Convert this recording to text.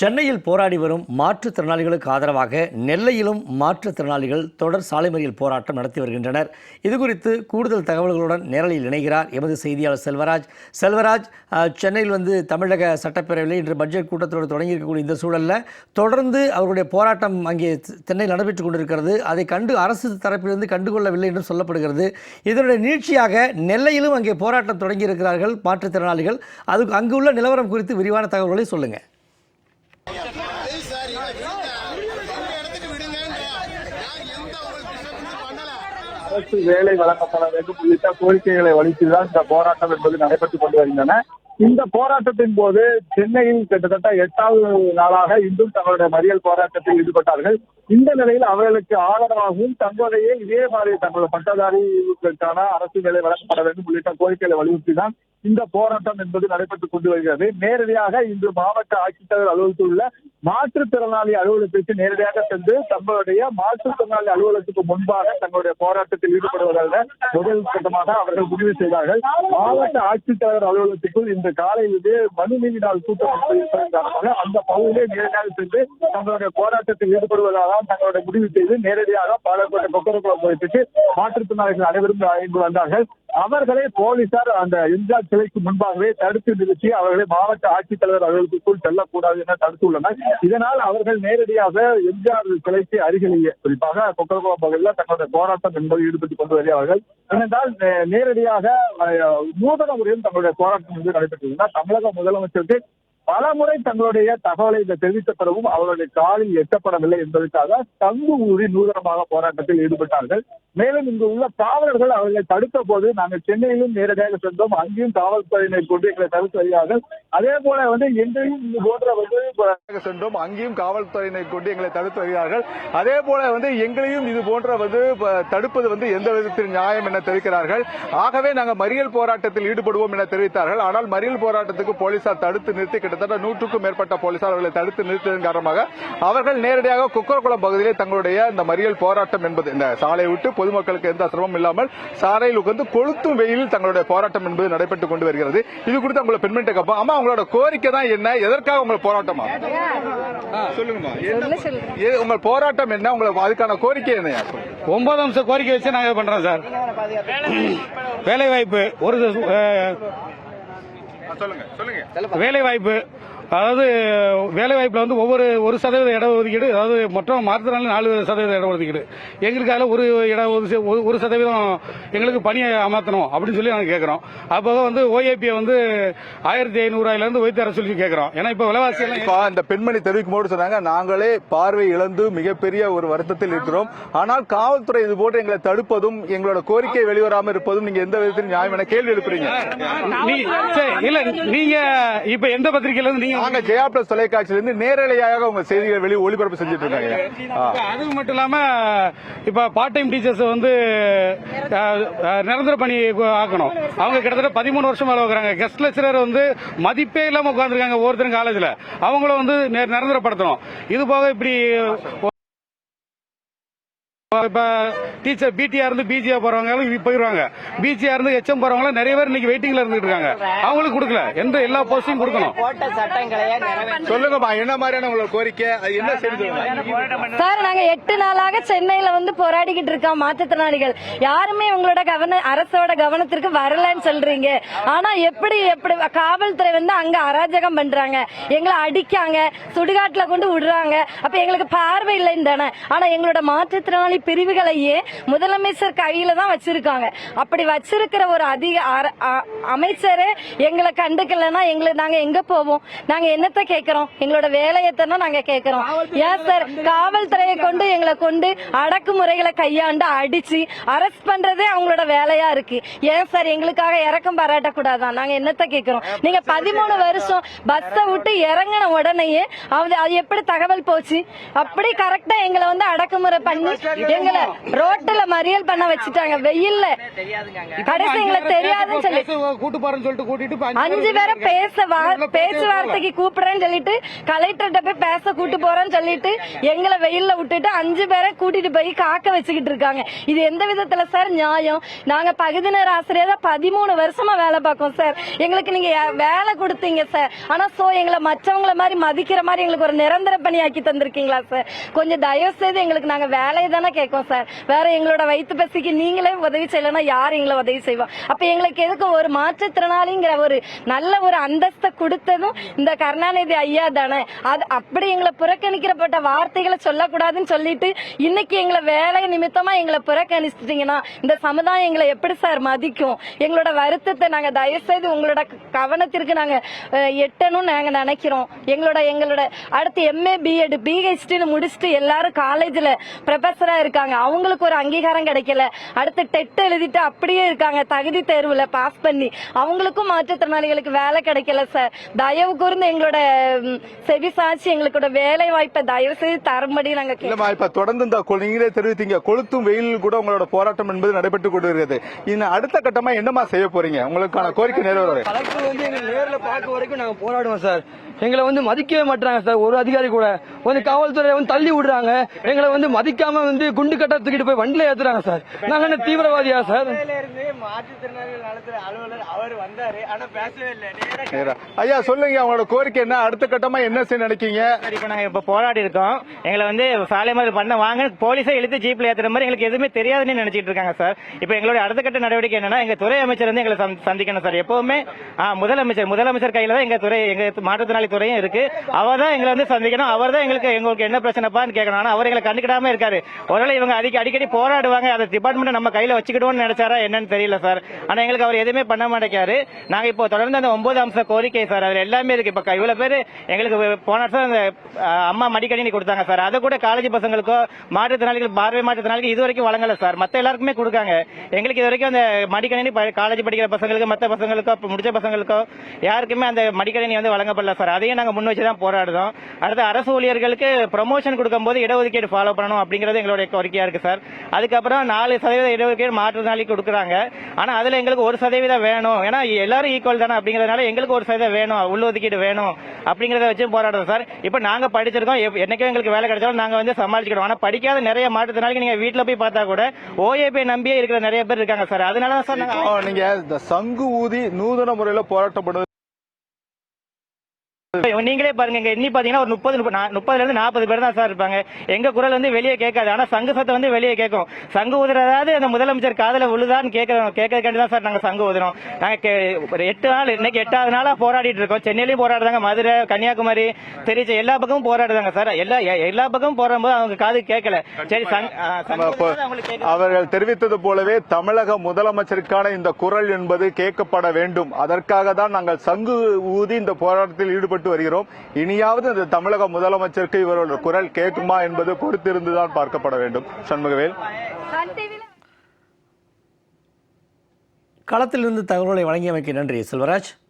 சென்னையில் போராடி வரும் மாற்றுத்திறனாளிகளுக்கு ஆதரவாக நெல்லையிலும் மாற்றுத்திறனாளிகள் தொடர் சாலை மறியல் போராட்டம் நடத்தி வருகின்றனர். இதுகுறித்து கூடுதல் தகவல்களுடன் நேரலையில் இணைகிறார் எமது செய்தியாளர் செல்வராஜ். செல்வராஜ் சென்னையில் வந்து தமிழக சட்டப்பேரவையில் இன்று பட்ஜெட் கூட்டத்தோடு தொடங்கியிருக்கக்கூடிய இந்த சூழலில் தொடர்ந்து அவருடைய போராட்டம் அங்கே சென்னையில் நடைபெற்றுக் கொண்டிருக்கிறது. அதை கண்டு அரசு தரப்பிலிருந்து கண்டுகொள்ளவில்லை என்று சொல்லப்படுகிறது. இதனுடைய நீட்சியாக நெல்லையிலும் அங்கே போராட்டம் தொடங்கி இருக்கிறார்கள் மாற்றுத்திறனாளிகள் அதுக்கு அங்குள்ள நிலவரம் குறித்து விரிவான தகவல்களை சொல்லுங்கள் சார் விடுங்க எந்த உங்களுக்கு பண்ணல அரசு வேலை வழங்கப்பட வேண்டும் உள்ளிட்ட கோரிக்கைகளை வலித்துதான் இந்த போராட்டம் என்பது நடைபெற்றுக் கொண்டு வருகின்றன. இந்த போராட்டத்தின் போது சென்னையில் கிட்டத்தட்ட எட்டாவது நாளாக இன்றும் தங்களுடைய மறியல் போராட்டத்தில் ஈடுபட்டார்கள். இந்த நிலையில் அவர்களுக்கு ஆதரவாகவும் தங்களுடைய இதே மாதிரி தங்களுடைய பட்டதாரிகளுக்கான அரசு வேலை வழங்கப்பட வேண்டும் உள்ளிட்ட கோரிக்கைகளை வலியுறுத்தி தான் இந்த போராட்டம் என்பது நடைபெற்றுக் கொண்டு வருகிறது. நேரடியாக இன்று மாவட்ட ஆட்சித்தலைவர் அலுவலகத்தில் உள்ள மாற்றுத்திறனாளி அலுவலகத்திற்கு நேரடியாக சென்று தங்களுடைய மாற்றுத்திறனாளி அலுவலகத்துக்கு முன்பாக தங்களுடைய போராட்டத்தில் ஈடுபடுவதாக முதல் கட்டமாக அவர்கள் முடிவு செய்தார்கள். மாவட்ட ஆட்சித்தலைவர் அலுவலகத்துக்குள் இன்று காலையிலேயே மனு நீதி நாள் கூட்டம் அந்த பகுதியிலே நேரடியாக சென்று தங்களுடைய போராட்டத்தில் ஈடுபடுவதாக தங்களுடைய முடிவு செய்து நேரடியாக பாலக்கோட்டை கொக்கரக்குளம் போயிட்டு மாற்றுத்திறனாளிகள் அனைவரும் இங்கு வந்தார்கள். அவர்களை போலீசார் அந்த எம்ஜிஆர் சிலைக்கு முன்பாகவே தடுத்து நிறுத்தி அவர்களை மாவட்ட ஆட்சித்தலைவர் அலுவலகத்துக்குள் செல்லக்கூடாது என தடுத்துள்ளனர் இதனால் அவர்கள் நேரடியாக எம்ஜிஆர் சிலைக்கு அருகிலேயே குறிப்பாக கொக்கரகுளம் பகுதியில் தங்களுடைய போராட்டம் என்பது ஈடுபட்டுக் கொண்டு வருகிறார்கள் ஏனென்றால் நே- நேரடியாக நூதன முறையில் தங்களுடைய போராட்டம் வந்து நடைபெற்றிருந்தார் தமிழக முதலமைச்சருக்கு பல முறை தங்களுடைய தகவலை இந்த தெரிவித்த பிறகும் அவர்களுடைய காலில் எட்டப்படவில்லை என்பதற்காக தங்கு ஊறி நூதனமாக போராட்டத்தில் ஈடுபட்டார்கள். மேலும் இங்கு உள்ள காவலர்கள் அவர்களை தடுத்த போது நாங்கள் சென்னையிலும் நேரடியாக சென்றோம். அங்கேயும் காவல்துறையினர் கொண்டு எங்களை தடுத்து வருகிறார்கள் அதே போல வந்து எங்கேயும் இது போன்ற வந்து சென்றோம். அங்கேயும் காவல்துறையினர் கொண்டு எங்களை தடுத்து வருகிறார்கள் அதே போல வந்து எங்களையும் இது போன்ற வந்து தடுப்பது வந்து எந்த விதத்தில் நியாயம் என தெரிவிக்கிறார்கள். ஆகவே நாங்கள் மறியல் போராட்டத்தில் ஈடுபடுவோம் என தெரிவித்தார்கள். ஆனால் மறியல் போராட்டத்துக்கு போலீசார் தடுத்து நிறுத்தி கிட்டத்தட்ட நூற்றுக்கும் மேற்பட்ட போலீசார் அவர்களை தடுத்து நிறுத்தியதன் காரணமாக அவர்கள் நேரடியாக குக்கரகுளம் பகுதியிலே தங்களுடைய இந்த மறியல் போராட்டம் என்பது இந்த சாலை விட்டு பொதுமக்களுக்கு எந்த சிரமம் இல்லாமல் சாலையில் உட்கார்ந்து கொளுத்தும் வெயிலில் தங்களுடைய போராட்டம் என்பது நடைபெற்றுக் கொண்டு வருகிறது. இது குறித்து உங்களை பெண்மணிட்ட கேட்போம். அம்மா உங்களோட கோரிக்கை தான் என்ன? எதற்காக உங்கள் போராட்டமா? சொல்லுங்கம்மா. எது- உங்கள் போராட்டம் என்ன? உங்களுக்கு அதுக்கான கோரிக்கை என்ன? ஒன்பது அம்ச கோரிக்கை வச்சு நாங்க பண்றோம் சார். வேலை வாய்ப்பு. ஒரு சொல்லுங்க சொல்லுங்க. வேலை வாய்ப்பு அதாவது வேலை வாய்ப்புல வந்து ஒவ்வொரு ஒரு சதவீத இட ஒதுக்கீடு அதாவது மொத்தம் மாற்றுத்திறனாளி நாலு சதவீத இட ஒதுக்கீடு எங்களுக்கு அதில் ஒரு இட ஒரு- சதவீதம் எங்களுக்கு பணியை அமர்த்தணும் அப்படின்னு சொல்லி நாங்கள் கேட்குறோம் அப்போ வந்து ஓஏபியை வந்து ஆயிரத்தி ஐநூறுவாயில இருந்து உயர்த்தி தர சொல்லி கேட்குறோம் ஏன்னா இப்போ விலைவாசி இப்ப இந்த பெண்மணி தெரிவிக்கும் போது சொன்னாங்க நாங்களே பார்வை இழந்து மிகப்பெரிய ஒரு வருத்தத்தில் இருக்கிறோம். ஆனால் காவல்துறை இது போன்று எங்களை தடுப்பதும் எங்களோட கோரிக்கை வெளிவராம இருப்பதும் நீங்க எந்த விதத்தில் நியாயம் என கேள்வி எழுப்புறீங்க. இல்ல நீங்க இப்ப எந்த பத்திரிகையில இருந்து நீங்க நாங்க ஜெயா பிளஸ் தொலைக்காட்சியிலிருந்து நேரலையாக உங்க செய்திகளை வெளி ஒளிபரப்பு செஞ்சுட்டு இருக்காங்க. அது மட்டும் இல்லாம இப்ப பார்ட் டைம் டீச்சர்ஸ் வந்து நிரந்தர பணி ஆக்கணும். அவங்க கிட்டத்தட்ட பதிமூணு வருஷம் வேலை வைக்கிறாங்க கெஸ்ட் லெக்சரர் வந்து மதிப்பே இல்லாம உட்காந்துருக்காங்க ஒவ்வொருத்தரும் காலேஜ்ல அவங்கள வந்து நிரந்தரப்படுத்தணும். இது போக இப்படி இப்ப டீச்சர் பிடிஆர் இருந்து பிஜிஆ போறவங்க எல்லாம் போயிருவாங்க. பிஜிஆர் இருந்து எச்எம் போறவங்க நிறைய பேர் இன்னைக்கு வெயிட்டிங்ல இருந்துட்டு இருக்காங்க. அவங்களுக்கு கொடுக்கல. எந்த எல்லா போஸ்டையும் கொடுக்கணும். சொல்லுங்கம்மா என்ன மாதிரியான உங்களோட கோரிக்கை? என்ன செய்து சார் நாங்க எட்டு நாளாக சென்னையில வந்து போராடிக்கிட்டு இருக்கோம் மாற்றுத்திறனாளிகள். யாருமே உங்களோட கவன அரசோட கவனத்திற்கு வரலன்னு சொல்றீங்க. ஆனா எப்படி எப்படி காவல்துறை வந்து அங்க அராஜகம் பண்றாங்க? எங்களை அடிக்காங்க சுடுகாட்டுல கொண்டு விடுறாங்க. அப்ப எங்களுக்கு பார்வை இல்லைன்னு தானே. ஆனா எங்களோட மாற்றுத்திறனாளி பிரிவுகளையே முதலமைச்சர் கையில தான் வச்சிருக்காங்க. அப்படி வச்சிருக்கிற ஒரு அதிக அமைச்சரே எங்களை கண்டுக்கலன்னா எங்களை நாங்க எங்க போவோம்? நாங்க என்னத்த கேக்குறோம் எங்களோட வேலையத்தானே நாங்க கேக்குறோம் ஏன் சார் காவல்துறையை கொண்டு எங்களை கொண்டு அடக்குமுறைகளை கையாண்டு அடிச்சு அரெஸ்ட் பண்றதே அவங்களோட வேலையா இருக்கு. ஏன் சார் எங்களுக்காக இறக்கம் பாராட்டக்கூடாதா? நாங்க என்னத்த கேக்குறோம் நீங்க பதிமூணு வருஷம் பஸ்ஸை விட்டு இறங்கின உடனேயே அது அது எப்படி தகவல் போச்சு? அப்படி கரெக்டா எங்களை வந்து அடக்குமுறை பண்ணி எங்களை ரோட்டுல மறியல் பண்ண வச்சுட்டாங்க. வெயில்ல. கடைசி எங்களுக்கு தெரியாதுன்னு சொல்லி சொல்லிட்டு. கூட்டிட்டு அஞ்சு பேரை பேச பேச்சுவார்த்தைக்கு கூப்பிடுறேன்னு சொல்லிட்டு கலெக்டர்கிட்ட போய் பேச கூட்டு போறேன்னு சொல்லிட்டு எங்களை வெயில்ல விட்டுட்டு அஞ்சு பேரை கூட்டிட்டு போய் காக்க வச்சுக்கிட்டு இருக்காங்க. இது எந்த விதத்துல சார் நியாயம்? நாங்க பகுதி நேர ஆசிரியரா பதிமூணு வருஷமா வேலை பார்க்கோம் சார். எங்களுக்கு நீங்க வேலை கொடுத்தீங்க சார். ஆனா சோ எங்களை மற்றவங்கள மாதிரி மதிக்கிற மாதிரி எங்களுக்கு ஒரு நிரந்தர பணி ஆக்கி தந்திருக்கீங்களா சார்? கொஞ்சம் தயவு செய்து எங்களுக்கு நாங்க வேலையை தானே கேட்கும் சார். வேற எங்களோட வயிற்று பசிக்கு நீங்களே உதவி செய்யலைன்னா யார் எங்களை உதவி செய்வா? அப்ப எங்களுக்கு எதுக்கும் ஒரு மாற்றுத்திறனாளிங்கிற ஒரு நல்ல ஒரு அந்தஸ்தை கொடுத்ததும் இந்த கருணாநிதி ஐயா தானே. அது அப்படி எங்களை புறக்கணிக்கிறப்பட்ட வார்த்தைகளை சொல்லக்கூடாதுன்னு சொல்லிட்டு இன்னைக்கு எங்களை வேலை நிமித்தமா எங்களை புறக்கணிச்சிட்டீங்கன்னா இந்த சமுதாயம் எங்களை எப்படி சார் மதிக்கும்? எங்களோட வருத்தத்தை நாங்க தயவு செய்து உங்களோட கவனத்திற்கு நாங்க எட்டணும் எட்டணும்னு நாங்க நினைக்கிறோம். எங்களோட எங்களோட அடுத்து எம்ஏ பிஎட் பிஹெச்டின்னு முடிச்சுட்டு எல்லாரும் காலேஜ்ல ப்ரொஃபஸரா இருக்காங்க. அவங்களுக்கு ஒரு அங்கீகாரம் கிடைக்கல. அடுத்து டெட் எழுதிட்டு அப்படியே இருக்காங்க. தகுதி தேர்வுல பாஸ் பண்ணி. அவங்களுக்கும் மாற்றுத்திறனாளிகளுக்கு வேலை கிடைக்கல சார் தயவு கூர்ந்து எங்களோட செவி சாட்சி எங்களுக்கோட வேலை வாய்ப்பை தயவு செய்து தரும்படி நாங்க. இல்லம்மா இப்ப தொடர்ந்து இந்த நீங்களே தெரிவித்தீங்க. கொளுத்தும் வெயிலில் கூட உங்களோட போராட்டம் என்பது நடைபெற்று கொண்டு வருகிறது இன்னும் அடுத்த கட்டமா என்னமா செய்ய போறீங்க? உங்களுக்கான கோரிக்கை நிறைவேற கலெக்டர் வந்து நேர்ல பார்க்க வரைக்கும் நாங்க போராடுவோம் சார் எங்களை வந்து மதிக்கவே மாட்டாங்க சார் ஒரு அதிகாரி கூட. வந்து காவல்துறை வந்து தள்ளி விடுறாங்க. எங்களை வந்து மதிக்காம வந்து குண்டு கட்ட தூக்கிட்டு போய் வண்டியில ஏத்துறாங்க சார். நாங்க என்ன தீவிரவாதியா சார். ஐயா சொல்லுங்க உங்களோட கோரிக்கை என்ன? அடுத்த கட்டமா என்ன செய்ய நினைக்கீங்க இப்ப நாங்க இப்ப போராடி இருக்கோம். எங்களை வந்து சாலை மாதிரி பண்ண வாங்க. போலீஸை இழுத்து ஜீப்ல ஏத்துற மாதிரி எங்களுக்கு எதுவுமே தெரியாதுன்னு நினைச்சிட்டு இருக்காங்க சார். இப்ப எங்களுடைய அடுத்த கட்ட நடவடிக்கை என்னன்னா எங்க துறை அமைச்சர் வந்து எங்களை சந்தி- சந்திக்கணும் சார். எப்பவுமே முதலமைச்சர் முதலமைச்சர் கையில தான் எங்க துறை எங்க மாற்றுத்திறனாளி துறையும் இருக்கு. அவர் தான் எங்களை வந்து சந்திக்கணும். அவர் தான் எங்களுக்கு எங்களுக்கு என்ன பிரச்சனைப்பான்னு கேட்கணும். ஆனா அவர் எங்களை கண்டுக்கிடாம இருக்காரு. ஒருவேளை இவங்க அதிக அடிக்கடி போராடுவாங்க அதை டிபார்ட்மெண்ட் நம்ம கையில வச்சுக்கிடுவோம்னு நினைச்சாரா என்னன்னு தெரியல சார். ஆனா எங்களுக்கு அவர் எதுவுமே பண்ண மாட்டேங்காரு நாங்க இப்போ தொடர்ந்து அந்த ஒன்பது அம்ச கோரிக்கை சார் அதுல எல்லாமே இருக்கு. இப்ப இவ்வளவு பேர் எங்களுக்கு போன வருஷம் அந்த அம்மா மடிக்கணினி கொடுத்தாங்க சார். அதை கூட காலேஜ் பசங்களுக்கோ மாற்றுத்திறனாளிகள் பார்வை மாற்றுத்திறனாளிகள் இது வரைக்கும் வழங்கல சார். மத்த எல்லாருக்குமே கொடுக்காங்க. எங்களுக்கு இது வரைக்கும் அந்த மடிக்கணினி காலேஜ் படிக்கிற பசங்களுக்கு மத்த பசங்களுக்கோ முடிச்ச பசங்களுக்கோ யாருக்குமே அந்த மடிக்கணினி வந்து வழங்கப்படல சார். அதையும் நாங்க முன் வச்சு தான் போராடுறோம். அடுத்து அரசு ஊழியர்களுக்கு ப்ரமோஷன் கொடுக்கும்போது இடஒதுக்கீடு ஃபாலோ பண்ணணும் அப்படிங்கிறது எங்களுடைய கோரிக்கையாக இருக்குது சார். அதுக்கப்புறம் நாலு சதவீத இடஒதுக்கீடு மாற்றுத்திறனாளி கொடுக்குறாங்க. ஆனால் அதில் எங்களுக்கு ஒரு சதவீதம் வேணும். ஏன்னா எல்லாரும் ஈக்குவல் தானே அப்படிங்கிறதுனால எங்களுக்கு ஒரு சதவீதம் வேணும். உள்ளொதுக்கீடு வேணும் அப்படிங்கிறத வச்சு போராடுறோம் சார். இப்போ நாங்கள் படிச்சிருக்கோம். எப்- எங்களுக்கு வேலை கிடைச்சாலும் நாங்கள் வந்து சமாளிச்சிக்கிறோம். ஆனால் படிக்காத நிறைய மாற்று நாளைக்கு நீங்கள் வீட்டில் போய் பார்த்தா கூட ஓஏபி நம்பியே இருக்கிற நிறைய பேர் இருக்காங்க சார். அதனால தான் சார் நீங்கள் இந்த சங்கு ஊதி நூதன முறையில் போராட்டப்படுவது நீங்களே பாருங்க எண்ணி பாத்தீங்கன்னா ஒரு முப்பது முப்பதுல இருந்து நாற்பது பேர் தான் சார் இருப்பாங்க. எங்க குரல் வந்து வெளியே கேட்காது ஆனா சங்கு சத்தம் வந்து வெளியே கேட்கும். சங்கு ஊதுறதாவது அந்த முதலமைச்சர் காதுல விழுதான்னு கேட்கறோம் கேட்கறதுக்காண்டி தான் சார் நாங்க சங்கு ஊதுறோம். நாங்க ஒரு எட்டு நாள் இன்னைக்கு எட்டாவது நாளா போராடிட்டு இருக்கோம். சென்னையிலயும் போராடுறாங்க மதுரை கன்னியாகுமரி திருச்சி எல்லா பக்கமும் போராடுறாங்க சார். எல்லா எல்லா பக்கமும் போராடும்போது அவங்க காது கேட்கல. சரி. அவர்கள் தெரிவித்தது போலவே தமிழக முதலமைச்சருக்கான இந்த குரல் என்பது கேட்கப்பட வேண்டும். அதற்காக தான் நாங்கள் சங்கு ஊதி இந்த போராட்டத்தில் ஈடுபட்டு வருகிறோம். இனியாவது இந்த தமிழக முதலமைச்சருக்கு இவரோட குரல் கேட்குமா என்பது பொறுத்திருந்துதான் பார்க்கப்பட வேண்டும். சண்முகவேல். களத்திலிருந்து தகவல்களை வழங்கியமைக்கு நன்றி செல்வராஜ்.